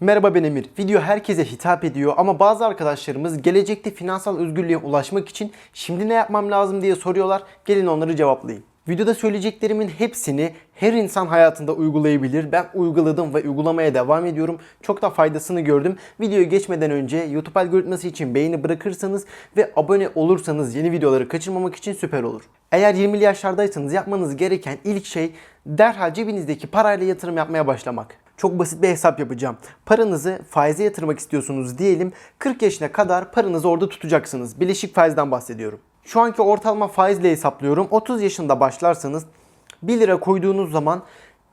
Merhaba ben Emir. Video herkese hitap ediyor ama bazı arkadaşlarımız gelecekte finansal özgürlüğe ulaşmak için şimdi ne yapmam lazım diye soruyorlar. Gelin onları cevaplayayım. Videoda söyleyeceklerimin hepsini her insan hayatında uygulayabilir. Ben uyguladım ve uygulamaya devam ediyorum. Çok da faydasını gördüm. Videoya geçmeden önce YouTube algoritması için beğeni bırakırsanız ve abone olursanız yeni videoları kaçırmamak için süper olur. Eğer 20'li yaşlardaysanız yapmanız gereken ilk şey derhal cebinizdeki parayla yatırım yapmaya başlamak. Çok basit bir hesap yapacağım. Paranızı faize yatırmak istiyorsunuz diyelim. 40 yaşına kadar paranızı orada tutacaksınız. Bileşik faizden bahsediyorum. Şu anki ortalama faizle hesaplıyorum. 30 yaşında başlarsanız 1 lira koyduğunuz zaman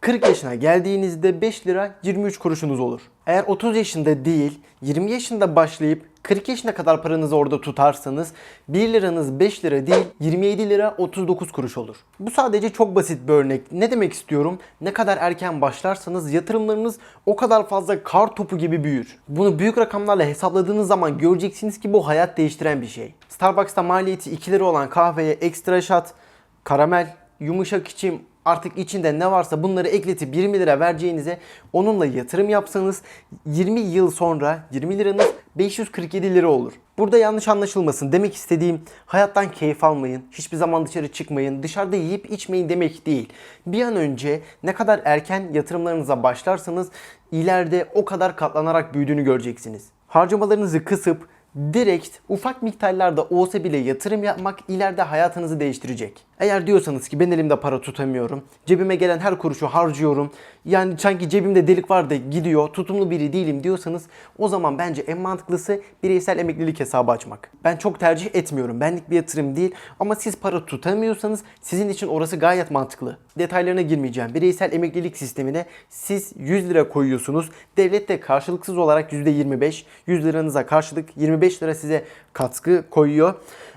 40 yaşına geldiğinizde 5 lira 23 kuruşunuz olur. Eğer 30 yaşında değil 20 yaşında başlayıp 40 yaşına kadar paranızı orada tutarsanız 1 liranız 5 lira değil 27 lira 39 kuruş olur. Bu sadece çok basit bir örnek. Ne demek istiyorum? Ne kadar erken başlarsanız yatırımlarınız o kadar fazla kar topu gibi büyür. Bunu büyük rakamlarla hesapladığınız zaman göreceksiniz ki bu hayat değiştiren bir şey. Starbucks'ta maliyeti 2 lira olan kahveye ekstra shot, karamel, yumuşak içim, artık içinde ne varsa bunları ekletip 20 lira vereceğinize onunla yatırım yapsanız 20 yıl sonra 20 liranız 547 lira olur. Burada yanlış anlaşılmasın. Demek istediğim hayattan keyif almayın. Hiçbir zaman dışarı çıkmayın. Dışarıda yiyip içmeyin demek değil. Bir an önce ne kadar erken yatırımlarınıza başlarsanız ileride o kadar katlanarak büyüdüğünü göreceksiniz. Harcamalarınızı kısıp direkt ufak miktarlarda olsa bile yatırım yapmak ileride hayatınızı değiştirecek. Eğer diyorsanız ki ben elimde para tutamıyorum, cebime gelen her kuruşu harcıyorum, yani sanki cebimde delik var da gidiyor, tutumlu biri değilim diyorsanız o zaman bence en mantıklısı bireysel emeklilik hesabı açmak. Ben çok tercih etmiyorum, benlik bir yatırım değil ama siz para tutamıyorsanız sizin için orası gayet mantıklı. Detaylarına girmeyeceğim. Bireysel emeklilik sistemine siz 100 lira koyuyorsunuz. Devlet de karşılıksız olarak %25, 100 liranıza karşılık 25 lira size katkı koyuyor.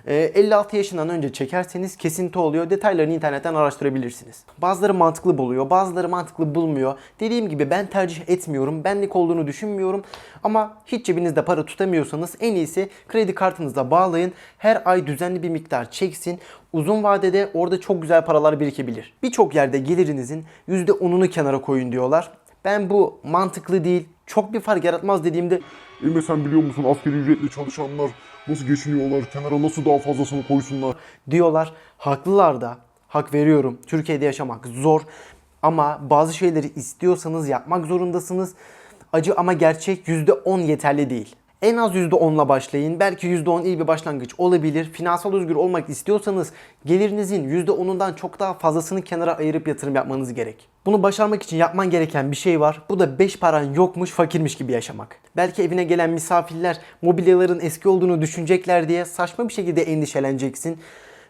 Ee, 56 yaşından önce çekerseniz kesinti oluyor. Detaylarını internetten araştırabilirsiniz. Bazıları mantıklı buluyor, bazıları mantıklı bulmuyor. Dediğim gibi ben tercih etmiyorum. Benlik olduğunu düşünmüyorum. Ama hiç cebinizde para tutamıyorsanız en iyisi kredi kartınıza bağlayın. Her ay düzenli bir miktar çeksin. Uzun vadede orada çok güzel paralar birikebilir. Birçok yerde gelirinizin %10'unu kenara koyun diyorlar. Ben bu mantıklı değil, çok bir fark yaratmaz dediğimde Emre sen biliyor musun asgari ücretli çalışanlar nasıl geçiniyorlar, kenara nasıl daha fazlasını koysunlar. diyorlar. Haklılar da. Hak veriyorum. Türkiye'de yaşamak zor. Ama bazı şeyleri istiyorsanız yapmak zorundasınız. Acı ama gerçek %10 yeterli değil. En az %10'la başlayın. Belki %10 iyi bir başlangıç olabilir. Finansal özgür olmak istiyorsanız gelirinizin %10'undan çok daha fazlasını kenara ayırıp yatırım yapmanız gerek. Bunu başarmak için yapman gereken bir şey var. Bu da 5 paran yokmuş, fakirmiş gibi yaşamak. Belki evine gelen misafirler mobilyaların eski olduğunu düşünecekler diye saçma bir şekilde endişeleneceksin.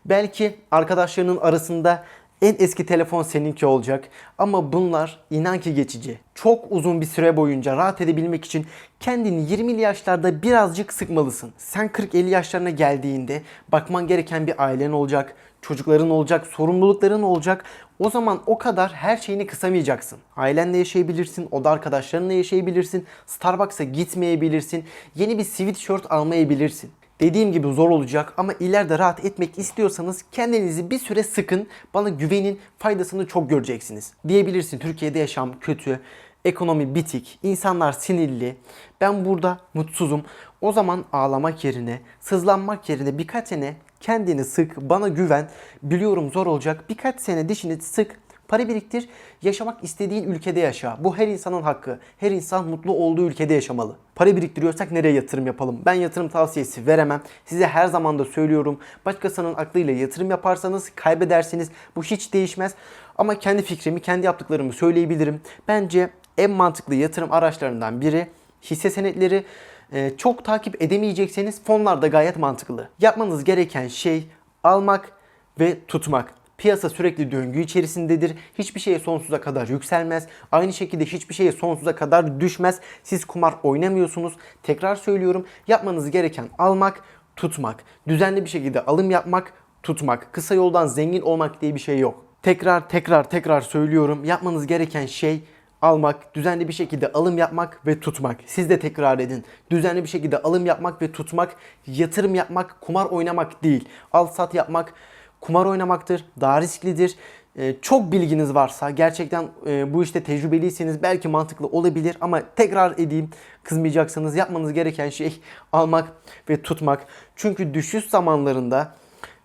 Belki arkadaşlarının arasında en eski telefon seninki olacak ama bunlar inan ki geçici. Çok uzun bir süre boyunca rahat edebilmek için kendini 20'li yaşlarda birazcık sıkmalısın. Sen 40-50 yaşlarına geldiğinde bakman gereken bir ailen olacak, çocukların olacak, sorumlulukların olacak. O zaman o kadar her şeyini kısamayacaksın. Ailenle yaşayabilirsin, oda arkadaşlarınla yaşayabilirsin, Starbucks'a gitmeyebilirsin, yeni bir sweatshirt almayabilirsin. Dediğim gibi zor olacak ama ileride rahat etmek istiyorsanız kendinizi bir süre sıkın. Bana güvenin faydasını çok göreceksiniz. Diyebilirsin Türkiye'de yaşam kötü, ekonomi bitik, insanlar sinirli. Ben burada mutsuzum. O zaman ağlamak yerine, sızlanmak yerine birkaç sene kendini sık, bana güven. Biliyorum zor olacak. Birkaç sene dişini sık, Para biriktir, yaşamak istediğin ülkede yaşa. Bu her insanın hakkı. Her insan mutlu olduğu ülkede yaşamalı. Para biriktiriyorsak nereye yatırım yapalım? Ben yatırım tavsiyesi veremem. Size her zaman da söylüyorum. Başkasının aklıyla yatırım yaparsanız kaybedersiniz. Bu hiç değişmez. Ama kendi fikrimi, kendi yaptıklarımı söyleyebilirim. Bence en mantıklı yatırım araçlarından biri hisse senetleri. Ee, çok takip edemeyecekseniz fonlar da gayet mantıklı. Yapmanız gereken şey almak ve tutmak. Piyasa sürekli döngü içerisindedir. Hiçbir şeye sonsuza kadar yükselmez. Aynı şekilde hiçbir şeye sonsuza kadar düşmez. Siz kumar oynamıyorsunuz. Tekrar söylüyorum. Yapmanız gereken almak, tutmak. Düzenli bir şekilde alım yapmak, tutmak. Kısa yoldan zengin olmak diye bir şey yok. Tekrar tekrar tekrar söylüyorum. Yapmanız gereken şey almak, düzenli bir şekilde alım yapmak ve tutmak. Siz de tekrar edin. Düzenli bir şekilde alım yapmak ve tutmak, yatırım yapmak, kumar oynamak değil. Al sat yapmak kumar oynamaktır, daha risklidir. e, çok bilginiz varsa gerçekten e, bu işte tecrübeliyseniz belki mantıklı olabilir ama tekrar edeyim kızmayacaksanız yapmanız gereken şey almak ve tutmak. Çünkü düşüş zamanlarında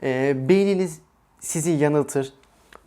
e, beyniniz sizi yanıltır.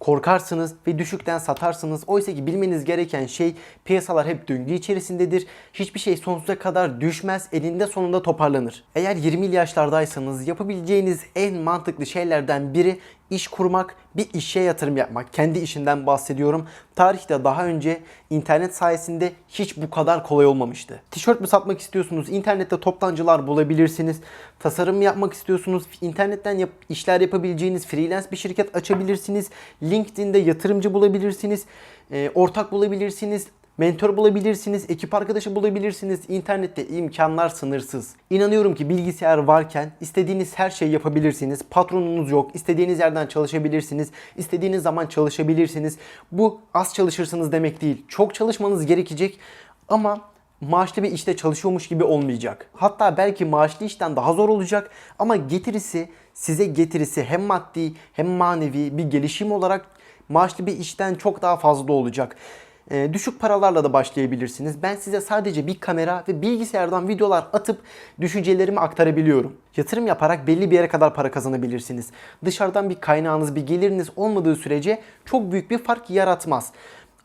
Korkarsınız ve düşükten satarsınız. Oysa ki bilmeniz gereken şey piyasalar hep döngü içerisindedir. Hiçbir şey sonsuza kadar düşmez. Elinde sonunda toparlanır. Eğer 20'li yaşlardaysanız yapabileceğiniz en mantıklı şeylerden biri iş kurmak, bir işe yatırım yapmak. Kendi işinden bahsediyorum. Tarihte daha önce internet sayesinde hiç bu kadar kolay olmamıştı. Tişört mü satmak istiyorsunuz? İnternette toptancılar bulabilirsiniz. Tasarım yapmak istiyorsunuz? İnternetten yap- işler yapabileceğiniz freelance bir şirket açabilirsiniz. LinkedIn'de yatırımcı bulabilirsiniz. Ee, ortak bulabilirsiniz. Mentor bulabilirsiniz, ekip arkadaşı bulabilirsiniz. İnternette imkanlar sınırsız. İnanıyorum ki bilgisayar varken istediğiniz her şeyi yapabilirsiniz. Patronunuz yok, istediğiniz yerden çalışabilirsiniz. istediğiniz zaman çalışabilirsiniz. Bu az çalışırsınız demek değil. Çok çalışmanız gerekecek ama maaşlı bir işte çalışıyormuş gibi olmayacak. Hatta belki maaşlı işten daha zor olacak ama getirisi size getirisi hem maddi hem manevi bir gelişim olarak maaşlı bir işten çok daha fazla olacak. Ee, düşük paralarla da başlayabilirsiniz. Ben size sadece bir kamera ve bilgisayardan videolar atıp düşüncelerimi aktarabiliyorum. Yatırım yaparak belli bir yere kadar para kazanabilirsiniz. Dışarıdan bir kaynağınız, bir geliriniz olmadığı sürece çok büyük bir fark yaratmaz.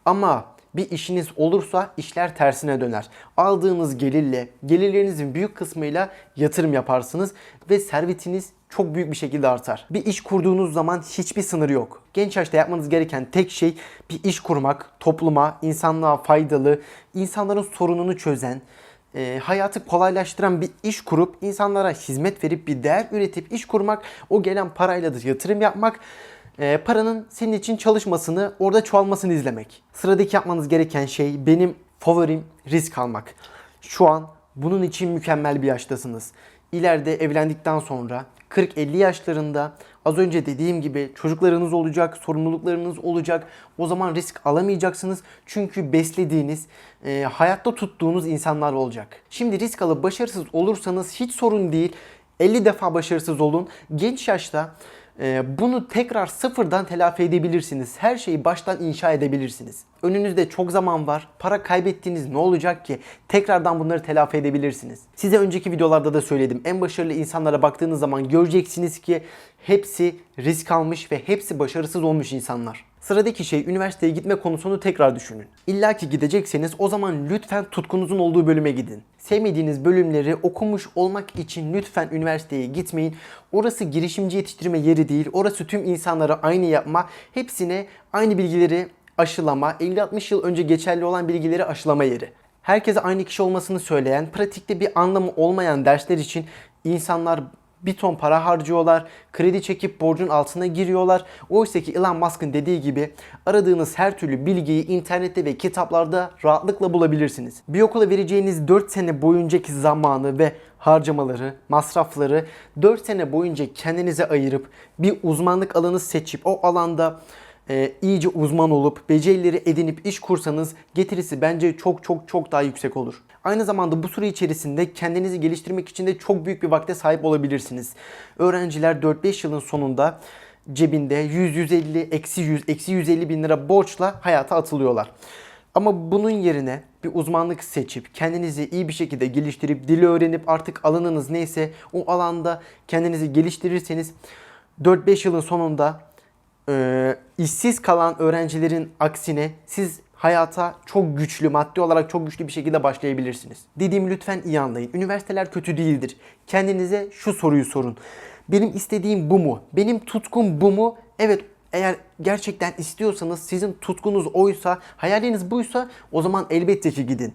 Ama bir işiniz olursa işler tersine döner. Aldığınız gelirle, gelirlerinizin büyük kısmıyla yatırım yaparsınız ve servetiniz çok büyük bir şekilde artar. Bir iş kurduğunuz zaman hiçbir sınır yok. Genç yaşta yapmanız gereken tek şey bir iş kurmak, topluma, insanlığa faydalı, insanların sorununu çözen, e, hayatı kolaylaştıran bir iş kurup insanlara hizmet verip bir değer üretip iş kurmak, o gelen parayla da yatırım yapmak e, paranın senin için çalışmasını, orada çoğalmasını izlemek. Sıradaki yapmanız gereken şey benim favorim risk almak. Şu an bunun için mükemmel bir yaştasınız. İleride evlendikten sonra 40-50 yaşlarında az önce dediğim gibi çocuklarınız olacak, sorumluluklarınız olacak. O zaman risk alamayacaksınız. Çünkü beslediğiniz, e, hayatta tuttuğunuz insanlar olacak. Şimdi risk alıp başarısız olursanız hiç sorun değil. 50 defa başarısız olun. Genç yaşta bunu tekrar sıfırdan telafi edebilirsiniz. Her şeyi baştan inşa edebilirsiniz. Önünüzde çok zaman var. Para kaybettiğiniz ne olacak ki? Tekrardan bunları telafi edebilirsiniz. Size önceki videolarda da söyledim. En başarılı insanlara baktığınız zaman göreceksiniz ki hepsi risk almış ve hepsi başarısız olmuş insanlar. Sıradaki şey üniversiteye gitme konusunu tekrar düşünün. İlla ki gidecekseniz o zaman lütfen tutkunuzun olduğu bölüme gidin. Sevmediğiniz bölümleri okumuş olmak için lütfen üniversiteye gitmeyin. Orası girişimci yetiştirme yeri değil. Orası tüm insanlara aynı yapma, hepsine aynı bilgileri aşılama, 50-60 yıl önce geçerli olan bilgileri aşılama yeri. Herkese aynı kişi olmasını söyleyen, pratikte bir anlamı olmayan dersler için insanlar bir ton para harcıyorlar. Kredi çekip borcun altına giriyorlar. Oysa ki Elon Musk'ın dediği gibi aradığınız her türlü bilgiyi internette ve kitaplarda rahatlıkla bulabilirsiniz. Bir okula vereceğiniz 4 sene boyuncaki zamanı ve harcamaları, masrafları 4 sene boyunca kendinize ayırıp bir uzmanlık alanı seçip o alanda e, iyice uzman olup becerileri edinip iş kursanız getirisi bence çok çok çok daha yüksek olur. Aynı zamanda bu süre içerisinde kendinizi geliştirmek için de çok büyük bir vakte sahip olabilirsiniz. Öğrenciler 4-5 yılın sonunda cebinde 100-150, eksi 100, eksi 150 bin lira borçla hayata atılıyorlar. Ama bunun yerine bir uzmanlık seçip kendinizi iyi bir şekilde geliştirip dili öğrenip artık alanınız neyse o alanda kendinizi geliştirirseniz 4-5 yılın sonunda e, işsiz kalan öğrencilerin aksine siz hayata çok güçlü, maddi olarak çok güçlü bir şekilde başlayabilirsiniz. Dediğimi lütfen iyi anlayın. Üniversiteler kötü değildir. Kendinize şu soruyu sorun. Benim istediğim bu mu? Benim tutkum bu mu? Evet eğer gerçekten istiyorsanız sizin tutkunuz oysa, hayaliniz buysa o zaman elbette ki gidin.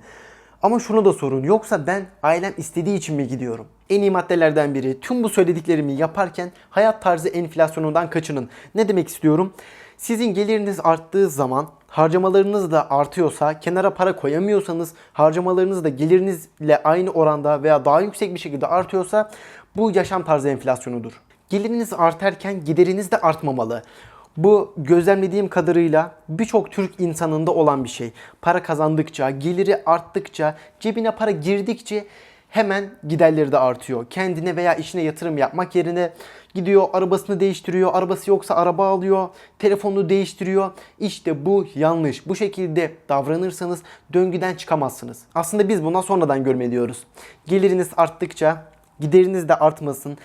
Ama şunu da sorun. Yoksa ben ailem istediği için mi gidiyorum? En iyi maddelerden biri. Tüm bu söylediklerimi yaparken hayat tarzı enflasyonundan kaçının. Ne demek istiyorum? Sizin geliriniz arttığı zaman harcamalarınız da artıyorsa, kenara para koyamıyorsanız, harcamalarınız da gelirinizle aynı oranda veya daha yüksek bir şekilde artıyorsa bu yaşam tarzı enflasyonudur. Geliriniz artarken gideriniz de artmamalı. Bu gözlemlediğim kadarıyla birçok Türk insanında olan bir şey. Para kazandıkça, geliri arttıkça, cebine para girdikçe hemen giderleri de artıyor. Kendine veya işine yatırım yapmak yerine gidiyor arabasını değiştiriyor. Arabası yoksa araba alıyor. Telefonunu değiştiriyor. İşte bu yanlış. Bu şekilde davranırsanız döngüden çıkamazsınız. Aslında biz buna sonradan görme diyoruz. Geliriniz arttıkça gideriniz de artmasın.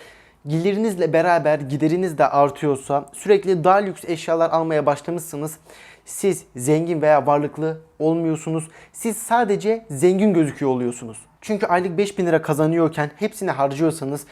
Gelirinizle beraber gideriniz de artıyorsa sürekli daha lüks eşyalar almaya başlamışsınız. Siz zengin veya varlıklı olmuyorsunuz. Siz sadece zengin gözüküyor oluyorsunuz. Çünkü aylık 5000 lira kazanıyorken hepsini harcıyorsanız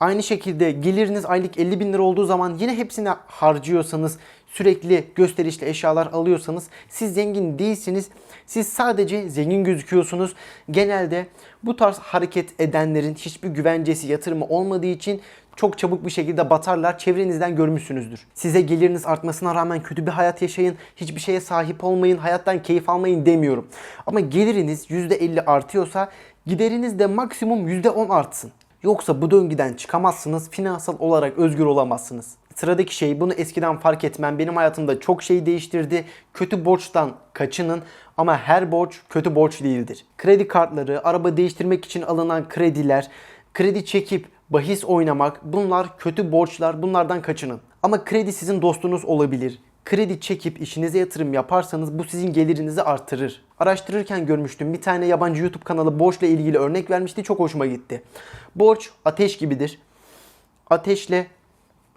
Aynı şekilde geliriniz aylık 50 bin lira olduğu zaman yine hepsini harcıyorsanız sürekli gösterişli eşyalar alıyorsanız siz zengin değilsiniz. Siz sadece zengin gözüküyorsunuz. Genelde bu tarz hareket edenlerin hiçbir güvencesi yatırımı olmadığı için çok çabuk bir şekilde batarlar. Çevrenizden görmüşsünüzdür. Size geliriniz artmasına rağmen kötü bir hayat yaşayın. Hiçbir şeye sahip olmayın. Hayattan keyif almayın demiyorum. Ama geliriniz %50 artıyorsa gideriniz de maksimum %10 artsın. Yoksa bu döngüden çıkamazsınız, finansal olarak özgür olamazsınız. Sıradaki şey bunu eskiden fark etmem benim hayatımda çok şey değiştirdi. Kötü borçtan kaçının ama her borç kötü borç değildir. Kredi kartları, araba değiştirmek için alınan krediler, kredi çekip bahis oynamak bunlar kötü borçlar bunlardan kaçının. Ama kredi sizin dostunuz olabilir. Kredi çekip işinize yatırım yaparsanız bu sizin gelirinizi artırır. Araştırırken görmüştüm bir tane yabancı YouTube kanalı borçla ilgili örnek vermişti çok hoşuma gitti. Borç ateş gibidir. Ateşle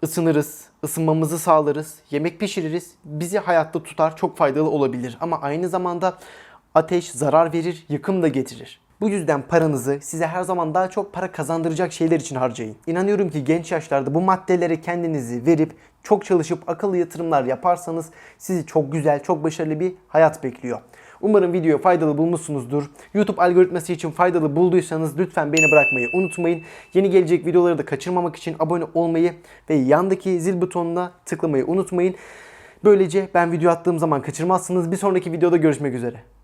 ısınırız, ısınmamızı sağlarız, yemek pişiririz, bizi hayatta tutar, çok faydalı olabilir. Ama aynı zamanda ateş zarar verir, yıkım da getirir. Bu yüzden paranızı size her zaman daha çok para kazandıracak şeyler için harcayın. İnanıyorum ki genç yaşlarda bu maddelere kendinizi verip çok çalışıp akıllı yatırımlar yaparsanız sizi çok güzel, çok başarılı bir hayat bekliyor. Umarım videoyu faydalı bulmuşsunuzdur. YouTube algoritması için faydalı bulduysanız lütfen beni bırakmayı unutmayın. Yeni gelecek videoları da kaçırmamak için abone olmayı ve yandaki zil butonuna tıklamayı unutmayın. Böylece ben video attığım zaman kaçırmazsınız. Bir sonraki videoda görüşmek üzere.